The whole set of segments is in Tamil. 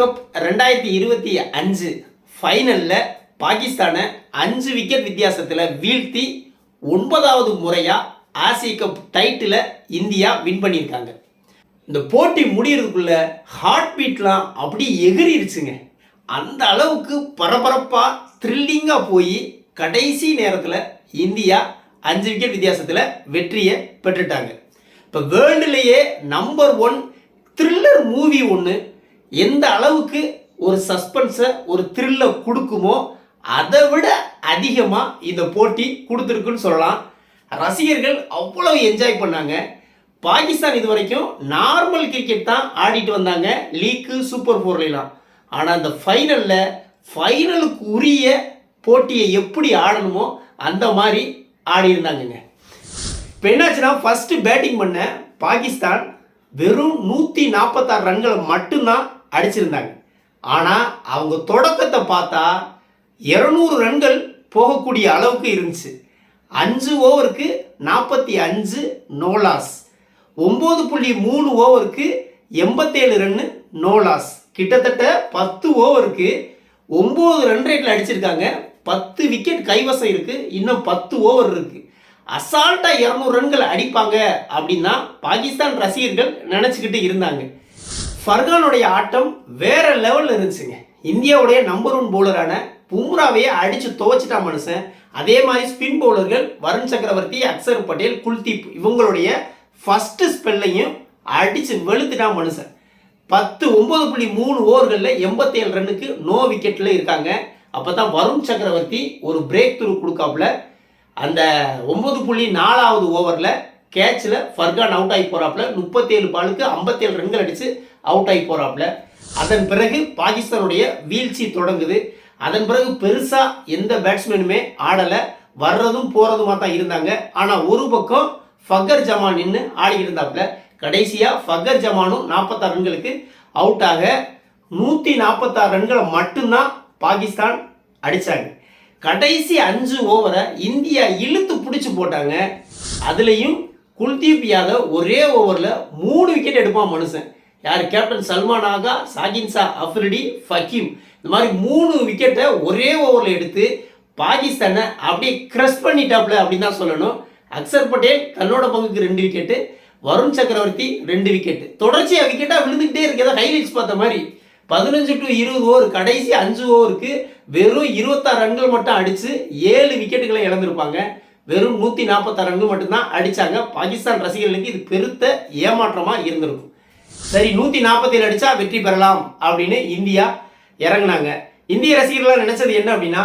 கப் ரெண்டாயிரத்தி இருபத்தி அஞ்சு ஃபைனலில் பாகிஸ்தானை அஞ்சு விக்கெட் வித்தியாசத்தில் வீழ்த்தி ஒன்பதாவது முறையாக ஆசிய கப் டைட்டில் இந்தியா வின் பண்ணியிருக்காங்க. இந்த போட்டி முடியறதுக்குள்ள ஹார்ட் பீட்லாம் அப்படியே எகிரிருச்சுங்க. அந்த அளவுக்கு பரபரப்பாக த்ரில்லிங்காக போய் கடைசி நேரத்தில் இந்தியா அஞ்சு விக்கெட் வித்தியாசத்தில் வெற்றியை பெற்றுட்டாங்க. இப்போ வேர்ல்டுலேயே நம்பர் ஒன் த்ரில்லர் மூவி ஒன்று எந்த அளவுக்கு ஒரு சஸ்பென்ஸை ஒரு த்ரில்லை கொடுக்குமோ அதை விட அதிகமாக இந்த போட்டி கொடுத்துருக்குன்னு சொல்லலாம். ரசிகர்கள் அவ்வளோ என்ஜாய் பண்ணாங்க. பாகிஸ்தான் இது வரைக்கும் நார்மல் கிரிக்கெட் தான் ஆடிட்டு வந்தாங்க. லீக்கு சூப்பர் ஃபோர்லாம் ஆனால் அந்த ஃபைனலில் ஃபைனலுக்கு உரிய போட்டியை எப்படி ஆடணுமோ அந்த மாதிரி ஆடியிருந்தாங்கங்க. இப்போ என்னாச்சுன்னா ஃபஸ்ட்டு பேட்டிங் பண்ண பாகிஸ்தான் வெறும் நூற்றி நாற்பத்தாறு ரன்களை மட்டும்தான் அடிச்சிருந்தாங்க. ஆனால் அவங்க தொடக்கத்தை பார்த்தா இரநூறு ரன்கள் போகக்கூடிய அளவுக்கு இருந்துச்சு. அஞ்சு ஓவருக்கு நாற்பத்தி அஞ்சு நோலாஸ் ஒம்பது புள்ளி மூணு ஓவருக்கு எண்பத்தேழு ரன்னு நோலாஸ் கிட்டத்தட்ட பத்து ஓவருக்கு ஒம்பது ரன் ரேட்டில் அடிச்சிருக்காங்க. பத்து விக்கெட் கைவசம் இருக்குது இன்னும் பத்து ஓவர் இருக்குது அசால்ட்டாக இரநூறு ரன்கள் அடிப்பாங்க அப்படின்னா பாகிஸ்தான் ரசிகர்கள் நினச்சிக்கிட்டு இருந்தாங்க. ஃபர்கானுடைய ஆட்டம் வேற லெவலில் இருந்துச்சுங்க. இந்தியாவுடைய நம்பர் ஒன் பவுலரான பும்ராவையே அடித்து துவச்சிட்டா மனுஷன். அதே மாதிரி ஸ்பின் பவுலர்கள் வருண் சக்கரவர்த்தி அக்சர் பட்டேல் குல்தீப் இவங்களுடைய ஃபஸ்ட்டு ஸ்பெல்லையும் அடித்து வெளுத்துட்டான் மனுஷன். பத்து ஒம்பது புள்ளி மூணு ஓவர்களில் எண்பத்தேழு ரன்னுக்கு நோ விக்கெட்டில் இருக்காங்க. அப்போ தான் வருண் சக்கரவர்த்தி ஒரு பிரேக் த்ரூ கொடுக்காப்புல. அந்த ஒம்பது புள்ளி நாலாவது ஓவரில் கேட்சில் ஃபர்கான் அவுட் ஆகி போகிறாப்புல முப்பத்தேழு பாலுக்கு ஐம்பத்தேழு ரன்கள் அடித்து அவுட் ஆகி போகிறாப்புல அதன் பிறகு பாகிஸ்தானுடைய வீழ்ச்சி தொடங்குது. அதன் பிறகு பெருசாக எந்த பேட்ஸ்மேனுமே ஆடலை. வர்றதும் போகிறதுமாக தான் இருந்தாங்க. ஆனால் ஒரு பக்கம் ஃபக்கர் ஜமான் நின்று ஆடி இருந்தாப்புல கடைசியாக ஃபக்கர் ஜமானும் நாற்பத்தாறு ரன்களுக்கு அவுட் ஆக நூற்றி நாற்பத்தாறு ரன்களை மட்டும்தான் பாகிஸ்தான் அடித்தாங்க கடைசி அஞ்சு ஓவரை இந்தியா இழுத்து பிடிச்சி போட்டாங்க. அதுலேயும் குல்தீப் யாதவ் ஒரே ஓவரில் மூணு விக்கெட் எடுப்பான் மனுஷன். யார்? கேப்டன் சல்மான் ஆகா சாகின்சா அஃப்ரிடி ஃபக்கீம். இந்த மாதிரி மூணு விக்கெட்டை ஒரே ஓவரில் எடுத்து பாகிஸ்தானை அப்படியே க்ரஷ் பண்ணிட்டாப்ல அப்படின்னு தான் சொல்லணும். அக்சர் பட்டேல் தன்னோட பங்குக்கு ரெண்டு விக்கெட்டு வருண் சக்கரவர்த்தி ரெண்டு விக்கெட்டு தொடர்ச்சியாக விக்கெட்டாக விழுந்துக்கிட்டே இருக்கிறதா ஹைலைட்ஸ் பார்த்த மாதிரி பதினஞ்சு டு இருபது ஓவர் கடைசி அஞ்சு ஓவருக்கு வெறும் இருபத்தாறு ரன்கள் மட்டும் அடித்து ஏழு விக்கெட்டுகளை இழந்திருப்பாங்க. வெறும் நூற்றி நாற்பத்தாறு ரன்கள் மட்டும்தான் அடித்தாங்க பாகிஸ்தான் ரசிகர்களுக்கு இது பெருத்த ஏமாற்றமாக இருந்திருக்கும். சரி நூற்றி நாற்பத்தேழு அடித்தா வெற்றி பெறலாம் அப்படின்னு இந்தியா இறங்குனாங்க. இந்திய ரசிகர்கள்லாம் நினச்சது என்ன அப்படின்னா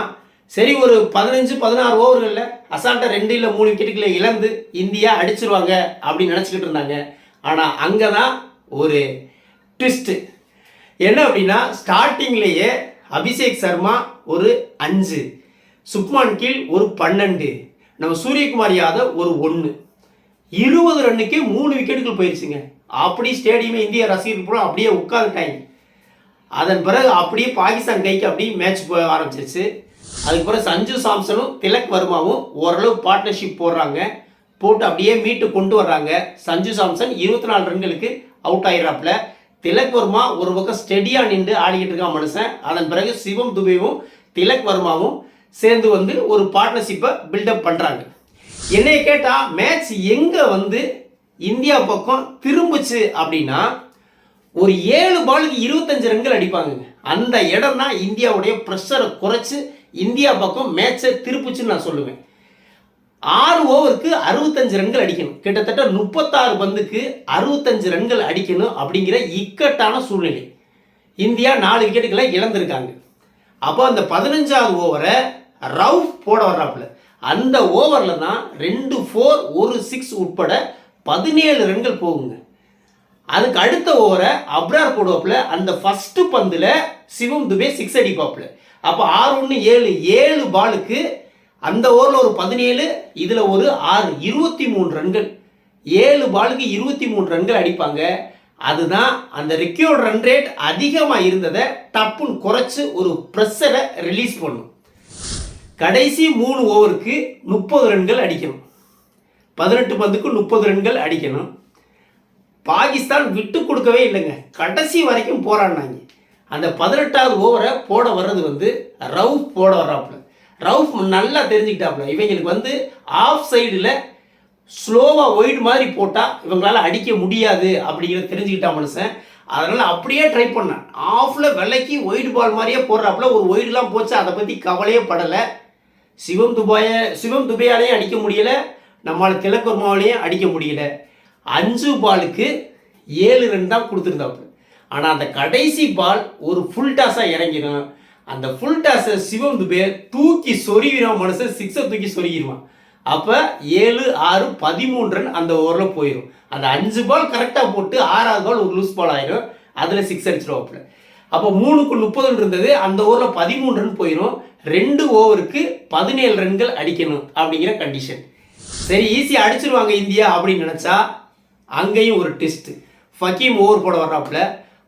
சரி ஒரு பதினஞ்சு பதினாறு ஓவர்களில் அசால்ட்டாக ரெண்டு இல்லை மூணு விக்கெட்டுகளை இழந்து இந்தியா அடிச்சிருவாங்க அப்படின்னு நினச்சிக்கிட்டு இருந்தாங்க. ஆனால் அங்கே தான் ஒரு ட்விஸ்ட்டு என்ன அப்படின்னா ஸ்டார்டிங்லேயே அபிஷேக் சர்மா ஒரு அஞ்சு சுப்மான் கீழ் ஒரு பன்னெண்டு. நம்ம சூரியகுமார் யாதவ் ஒரு ஒன்று இருபது ரன்னுக்கே மூணு விக்கெட்டுகள் போயிடுச்சுங்க அப்படி ஸ்டேடியமே இந்திய ரசிகர்கள் பூரா அப்படியே உட்காந்துட்டாங்க அதன் பிறகு அப்படியே பாகிஸ்தான் கைக்கு அப்படியே மேட்ச் போக ஆரம்பிச்சிருச்சு. அதுக்கு பிறகு சஞ்சு சாம்சனும் திலக் வர்மாவும் ஓரளவு பார்ட்னர்ஷிப் போடுறாங்க. போட்டு அப்படியே மீட்டு கொண்டு வர்றாங்க. சஞ்சு சாம்சன் இருபத்தி நாலு ரன்களுக்கு அவுட் ஆயிடுறாப்புல. திலக் வர்மா ஒரு பக்கம் ஸ்டெடியாக நின்று ஆடிக்கிட்டு இருக்கான் மனுஷன். அதன் பிறகு சிவம் துபேவும் திலக் வர்மாவும் சேர்ந்து வந்து ஒரு பார்ட்னர்ஷிப்பை பில்டப் பண்ணுறாங்க என்னை கேட்டால் மேட்ச் எங்கே வந்து இந்தியா பக்கம் திரும்புச்சு அப்படின்னா ஒரு ஏழு பாலுக்கு இருபத்தஞ்சு ரன்கள் அடிப்பாங்க அந்த இடம் தான் இந்தியாவுடைய ப்ரெஷரை குறைச்சி இந்தியா பக்கம் மேட்சை திருப்புச்சுன்னு நான் சொல்லுவேன். ஆறு ஓவருக்கு அறுபத்தஞ்சு ரன்கள் அடிக்கணும். கிட்டத்தட்ட முப்பத்தாறு பந்துக்கு அறுபத்தஞ்சு ரன்கள் அடிக்கணும் அப்படிங்கிற இக்கட்டான சூழ்நிலை. இந்தியா நாலு விக்கெட்டுகளை இழந்திருக்காங்க. அப்போ அந்த பதினஞ்சாவது ஓவரை ரவுஃப் போட வர்றாப்புல. அந்த ஓவரில் தான் ரெண்டு ஃபோர் ஒரு சிக்ஸ் உட்பட பதினேழு ரன்கள் போகுங்க. அதுக்கு அடுத்த ஓவரை அப்ரார் போடுவாப்புல அந்த ஃபஸ்ட்டு பந்தில் சிவம் துபே சிக்ஸ் அடிப்பாப்புல. அப்போ ஆறு ஒன்று ஏழு ஏழு பாலுக்கு அந்த ஓவரில் ஒரு பதினேழு இதில் ஒரு ஆறு இருபத்தி மூணு ரன்கள். ஏழு பாலுக்கு இருபத்தி மூணு ரன்கள் அடிப்பாங்க. அதுதான் அந்த ரெக்யூர்ட் ரன் ரேட் அதிகமாக இருந்ததை டப்புன்னு குறைச்சி ஒரு ப்ரெஷரை ரிலீஸ் பண்ணும். கடைசி மூணு ஓவருக்கு முப்பது ரன்கள் அடிக்கணும். பதினெட்டு பந்துக்கு முப்பது ரன்கள் அடிக்கணும். பாகிஸ்தான் விட்டு கொடுக்கவே இல்லைங்க. கடைசி வரைக்கும் போராடினாங்க. அந்த பதினெட்டாவது ஓவரை போட வர்றது வந்து ரவுஃப் போட வர்றாப்புல. ரவுஃப் நல்லா தெரிஞ்சுக்கிட்டாப்புல. இவங்களுக்கு வந்து ஆஃப் சைடில் ஸ்லோவாக ஒயிட் மாதிரி போட்டால் இவங்களால அடிக்க முடியாது அப்படிங்கிறத தெரிஞ்சுக்கிட்டா மனுஷன். அதனால் அப்படியே ட்ரை பண்ணேன். ஆஃபில் விலைக்கு ஒயிட் பால் மாதிரியே போடுறாப்புல. ஒரு ஒயிட்லாம் போச்சு. அதை பற்றி கவலையே படலை. சிவம் துபாய சிவம் துபையாலையும் அடிக்க முடியல. நம்மளால் திலக்குர்மாவிலையும் அடிக்க முடியல. அஞ்சு பாலுக்கு ஏழு ரன் தான் கொடுத்துருந்தாப்புல. ஆனால் அந்த கடைசி பால் ஒரு ஃபுல் டாஸாக இறங்கிடும். அந்த ஃபுல் டாஸை சிவம் துபே தூக்கி சொருகிறான் மனுஷன் சிக்ஸை தூக்கி சொருகிடுவான். அப்போ ஏழு ஆறு பதிமூணு ரன் அந்த ஓவரில் போயிடும். அந்த அஞ்சு பால் கரெக்டாக போட்டு ஆறாவது பால் ஒரு லூஸ் பால் ஆயிடும். அதில் சிக்ஸ் அடிச்சிருவாப்புல. அப்போ மூணுக்கு முப்பதுன்னு இருந்தது. அந்த ஓவரில் பதிமூணு ரன் போயிடும். ரெண்டு ஓவருக்கு பதினேழு ரன்கள் அடிக்கணும் அப்படிங்கிற கண்டிஷன் சரி ஈஸியாக அடிச்சிருவாங்க இந்தியா அப்படின்னு நினச்சா அங்கேயும் ஒரு டெஸ்ட் ஃபக்கீம் ஓவர் போட வர்றாப்புல.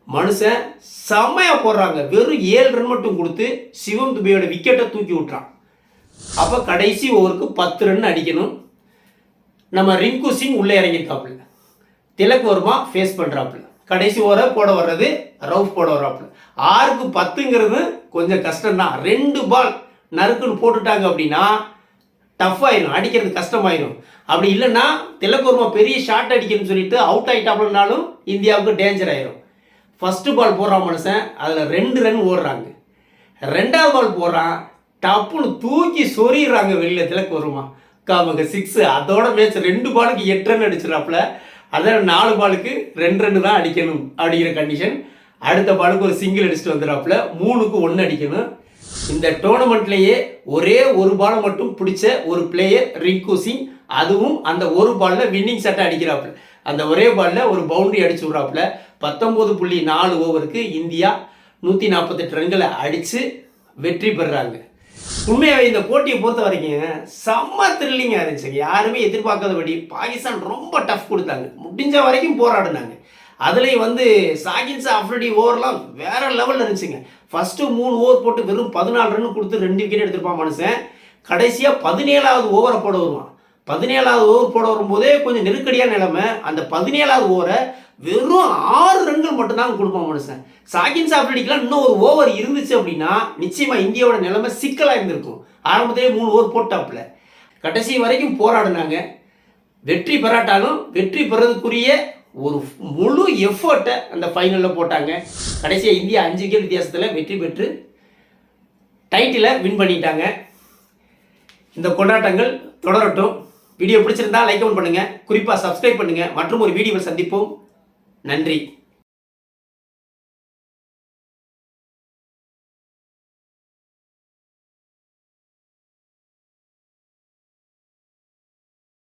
மனுஷன் செம்மையாக போடுறாங்க. வெறும் ஏழு ரன் மட்டும் கொடுத்து சிவம் துபையோட விக்கெட்டை தூக்கி விட்றான் அப்போ கடைசி ஓவருக்கு பத்து ரன் அடிக்கணும். நம்ம ரிங்கு சிங் உள்ளே இறங்கியிருக்காப்புல. திலக் வர்மா ஃபேஸ் பண்ணுறாப்புல கடைசி ஓவரை போட வர்றது ரவுஃப் போட வர்றாப்புல. ஆறுக்கு பத்துங்கிறது கொஞ்சம் கஷ்டம்தான். ரெண்டு பால் நறுக்குன்னு போட்டுட்டாங்க அப்படின்னா டஃப் ஆயிரும். அடிக்கிறது கஷ்டமாயிரும். அப்படி இல்லைன்னா திலக்கோர்மா பெரிய ஷாட் அடிக்கணும்னு சொல்லிட்டு அவுட் ஆகிட்டாப்லனாலும் இந்தியாவுக்கு டேஞ்சர் ஆயிரும். ஃபர்ஸ்ட் பால் போடுறான் மனுஷன். அதில் ரெண்டு ரன் ஓடுறாங்க. ரெண்டாவது பால் போடுறான். டப்புன்னு தூக்கி சொறிடுறாங்க வெளியில் திலக்கு வருமா காமங்க சிக்ஸு அதோட மேட்ச் ரெண்டு பாலுக்கு எட்டு ரன் அடிச்சிடறாப்புல. அதான் நாலு பாலுக்கு ரெண்டு ரெண்டு தான் அடிக்கணும் அப்படிங்கிற கண்டிஷன் அடுத்த பாலுக்கு ஒரு சிங்கிள் அடிச்சுட்டு வந்துடுறாப்புல மூணுக்கு ஒன்று அடிக்கணும். இந்த டோர்னமெண்ட்லேயே ஒரே ஒரு பாலை மட்டும் பிடிச்ச ஒரு பிளேயர் ரிங்கு சிங் அதுவும் அந்த ஒரு பாலில் வின்னிங் சட்டை அடிக்கிறாப்புல. அந்த ஒரே பாலில் ஒரு பவுண்டரி அடிச்சு விட்றாப்புல. பத்தொம்போது புள்ளி நாலு ஓவருக்கு இந்தியா நூற்றி நாற்பத்தெட்டு ரன்களை அடித்து வெற்றி பெறுறாங்க உண்மையாகவே இந்த போட்டியை பொறுத்த வரைக்கும் செம்ம த்ரில்லிங்காக இருந்துச்சுங்க யாருமே எதிர்பார்க்காதபடி பாகிஸ்தான் ரொம்ப டஃப் கொடுத்தாங்க. முடிஞ்ச வரைக்கும் போராடினாங்க. அதுலேயும் வந்து சாகின்ஸ் அஃப்ரடி ஓவர்லாம் வேற லெவலில் இருந்துச்சுங்க. ஃபஸ்ட்டு மூணு ஓவர் போட்டு வெறும் பதினாலு ரன் கொடுத்து ரெண்டு விக்கெட் எடுத்திருப்பான் மனுஷன். கடைசியாக பதினேழாவது ஓவரை போட வருவான். பதினேழாவது ஓவர் போட வரும்போதே கொஞ்சம் நெருக்கடியான நிலைமை. அந்த பதினேழாவது ஓவரை வெறும் ஆறு ரன்கள் மட்டும்தான் கொடுப்பான் மனுஷன். சாகின் சாப்பிடிக்கலாம் இன்னும் ஒரு ஓவர் இருந்துச்சு அப்படின்னா நிச்சயமாக இந்தியாவோட நிலைமை சிக்கலாக இருந்திருக்கும். ஆரம்பத்திலே மூணு ஓவர் போட்டாப்புல. கடைசி வரைக்கும் போராடினாங்க. வெற்றி பெறாட்டாலும் வெற்றி பெறதுக்குரிய ஒரு முழு எஃபர்ட்டை அந்த ஃபைனலில் போட்டாங்க. கடைசியாக இந்தியா அஞ்சு விக்கெட் வித்தியாசத்தில் வெற்றி பெற்று டைட்டிலை வின் பண்ணிட்டாங்க. இந்த கொண்டாட்டங்கள் தொடரட்டும். வீடியோ பிடிச்சிருந்தா லைக் கமெண்ட் பண்ணுங்கள் குறிப்பாக சப்ஸ்கிரைப் பண்ணுங்கள் மற்றும் ஒரு வீடியோவில் சந்திப்போம். நன்றி.